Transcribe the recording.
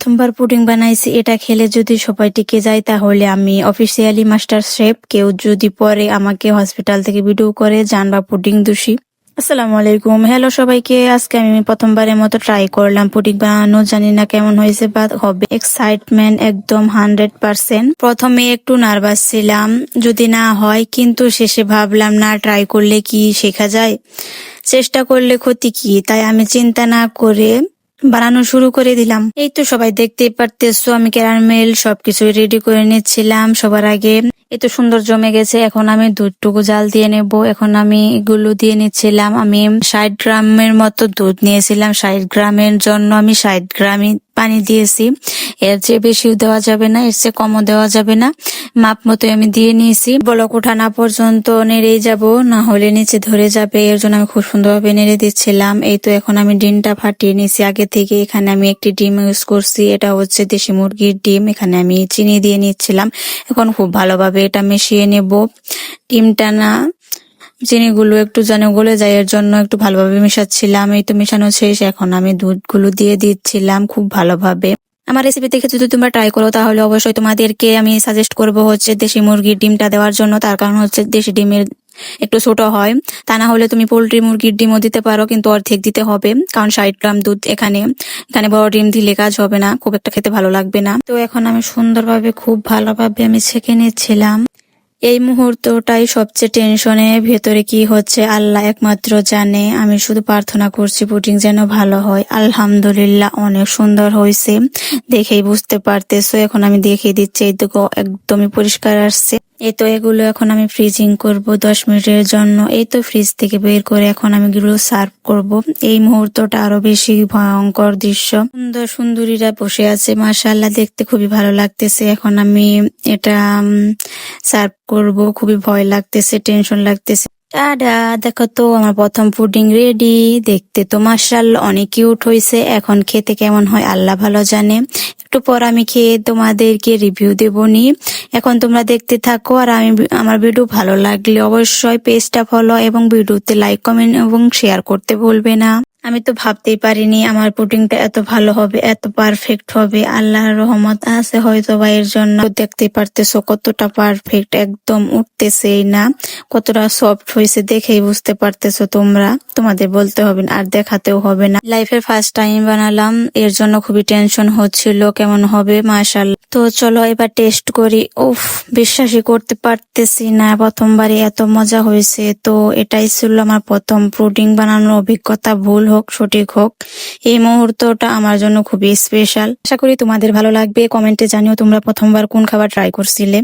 প্রথমবার পুডিং বানাইছি, এটা খেলে যদি সবাই টিকে যায়, তাহলে আমি অফিসিয়ালি মাস্টার শেফ কেউ যদি পরে আমাকে হসপিটাল থেকে ভিডিও করে জানবা পুডিং দোষী। আসসালামু আলাইকুম। হ্যালো সবাইকে, আজকে আমি প্রথমবারের মতো ট্রাই করলাম পুডিং বানানো। জানি না কেমন হয়েছে বা হবে। এক্সাইটমেন্ট একদম হান্ড্রেড পার্সেন্ট প্রথমে একটু নার্ভাস ছিলাম, যদি না হয়, কিন্তু শেষে ভাবলাম, না ট্রাই করলে কি শেখা যায়? চেষ্টা করলে ক্ষতি কি? তাই আমি চিন্তা না করে বানানো শুরু করে দিলাম। এই তো সবাই দেখতেই পারতেছো, আমি ক্যারামেল সবকিছু রেডি করে নিচ্ছিলাম সবার আগে। এত সুন্দর জমে গেছে, এখন আমি দুধটুকু জাল দিয়ে নেব। এখন আমি এগুলো দিয়ে নিচ্ছিলাম, আমি ষাট গ্রামের মতো দুধ নিয়েছিলাম। ষাট গ্রামের জন্য আমি ষাট গ্রামই পানি দিয়েছি। এর চেয়ে বেশিও দেওয়া যাবে না, এর চেয়ে কমও দেওয়া যাবে না। মাপ মতো আমি দিয়ে নিয়েছি। বলক ওঠা না পর্যন্ত নেড়েই যাব, না হলে নিচে ধরে যাবে, এর জন্য আমি খুব সুন্দরভাবে নেড়ে দিচ্ছিলাম। এই তো এখন আমি ডিমটা ফাটিয়ে নিয়েছি। আগে থেকে এখানে আমি একটি ডিম ইউজ করছি, এটা হচ্ছে দেশি মুরগির ডিম, এখানে আমি চিনি দিয়ে নিচ্ছিলাম। এখন খুব ভালোভাবে এটা মিশিয়ে নেব। ডিমটা না চিনিগুলো একটু যেন গলে যায়, এর জন্য একটু ভালোভাবে মেশাচ্ছিলাম। এই তো মেশানো শেষ। এখন আমি দুধগুলো দিয়ে দিচ্ছিলাম খুব ভালোভাবে। আমার রেসিপি দেখে যদি তোমরা ট্রাই করো, তাহলে অবশ্যই তোমাদেরকে আমি সাজেস্ট করব হচ্ছে দেশি মুরগির ডিমটা দেওয়ার জন্য। তার কারণ হচ্ছে দেশি ডিমের একটু ছোট হয়। তা না হলে তুমি পোলট্রি মুরগির ডিমও দিতে পারো, কিন্তু অর্ধেক দিতে হবে। কারণ ষাট গ্রাম দুধ এখানে এখানে বড় ডিম দিলে কাজ হবে না। খুব একটা খেতে ভালো লাগবে না। তো এখন আমি সুন্দরভাবে, খুব ভালোভাবে আমি ছেঁকে নিচ্ছিলাম। এই মুহূর্তটাই সবচেয়ে টেনশনে ভেতরে কি হচ্ছে আল্লাহ একমাত্র জানে। আমি শুধু প্রার্থনা করছি পুটিং যেন ভালো হয়। আলহামদুলিল্লাহ, অনেক সুন্দর হয়েছে। দেখেই বুঝতে পারতেছো, এখন আমি দেখিয়ে দিচ্ছি, এই তো একদমই পরিষ্কার আসছে। এই তো এগুলো এখন আমি ফ্রিজিং করব দশ মিনিটের জন্য। এই তো ফ্রিজ থেকে বের করে এখন আমি এগুলো সার্ভ করব। এই মুহূর্তটা আরও বেশি ভয়ঙ্কর দৃশ্য। সুন্দর সুন্দরীরা বসে আছে, মাশাআল্লাহ, দেখতে খুবই ভালো লাগতেছে। এখন আমি এটা সার্ভ করব। খুবই ভয় লাগতেছে টেনশন লাগতেছে। টাডা, দেখো তো, আমার প্রথম পুডিং রেডি দেখতে তো মার্শাল অনেক কিউট হয়েছে এখন খেতে কেমন হয়, আল্লাহ ভালো জানে। একটু পর আমি খেয়ে তোমাদেরকে রিভিউ দেবনি। এখন তোমরা দেখতে থাকো, আর আমি, আমার ভিডিও ভালো লাগলে অবশ্যই পেজটা ফলো এবং ভিডিওতে লাইক কমেন্ট এবং শেয়ার করতে ভুলবে না। আমি তো ভাবতেই পারিনি আমার পুডিংটা এত ভালো হবে, এত পারফেক্ট হবে। আল্লাহর রহমত আছে হয়তো বা এর জন্য। দেখতে পারতেছো কতটা পারফেক্ট একদম উঠতেছেই না। কতটা সফট হয়েছে দেখেই বুঝতে পারতেছো তোমরা। তোমাদের বলতে হবে না, আর দেখাতেও হবে না। লাইফের ফার্স্ট টাইম বানালাম, এর জন্য খুবই টেনশন হচ্ছিল, কেমন হবে? মাশাল তো চলো এবার টেস্ট করি। উফ, বিশ্বাসই করতে পারতেছি না প্রথমবারই এত মজা হয়েছে। তো এটাই ছিল আমার প্রথম প্রোটিন বানানোর অভিজ্ঞতা, ভুল হোক, সঠিক হোক। এই মুহূর্তটা আমার জন্য খুবই স্পেশাল আশা করি তোমাদের ভালো লাগবে। কমেন্টে জানিও তোমরা প্রথমবার কোন খাবার ট্রাই করছিলে।